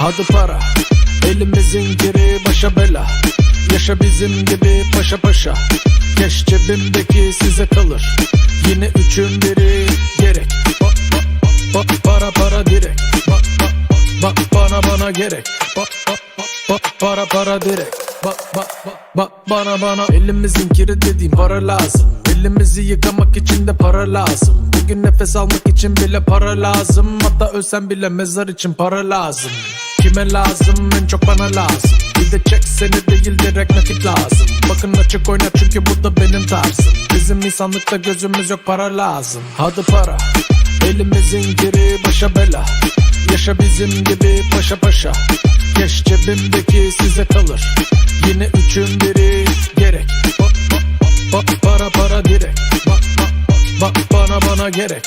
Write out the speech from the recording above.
Hadi para Elimizin geri başa bela. Yaşa bizim gibi paşa paşa. Keş cebimdeki size kalır. Yine üçün biri gerek. Ba, ba, ba, Para para direkt ba, ba, ba, ba, Bana bana gerek. Ba, ba, ba, ba, Para para direkt ba, ba, ba, ba, Bana bana. Elimizin kiri dediğim para lazım. Elimizi yıkamak için de para lazım. Bugün nefes almak için bile para lazım. Hatta ölsem bile mezar için para lazım Kime lazım? En çok bana lazım. Bir de çek seni değil direkt nakit lazım. Bakın açık oyna çünkü bu da benim tarzım. Bizim insanlıkta gözümüz yok para lazım. Hadi para. Elimizin geri başa bela. Yaşa bizim gibi paşa paşa. Keş cebimdeki size kalır. Yine üçün biri gerek. Ba, ba, ba, Para para direkt. Ba, ba, ba, Bana bana gerek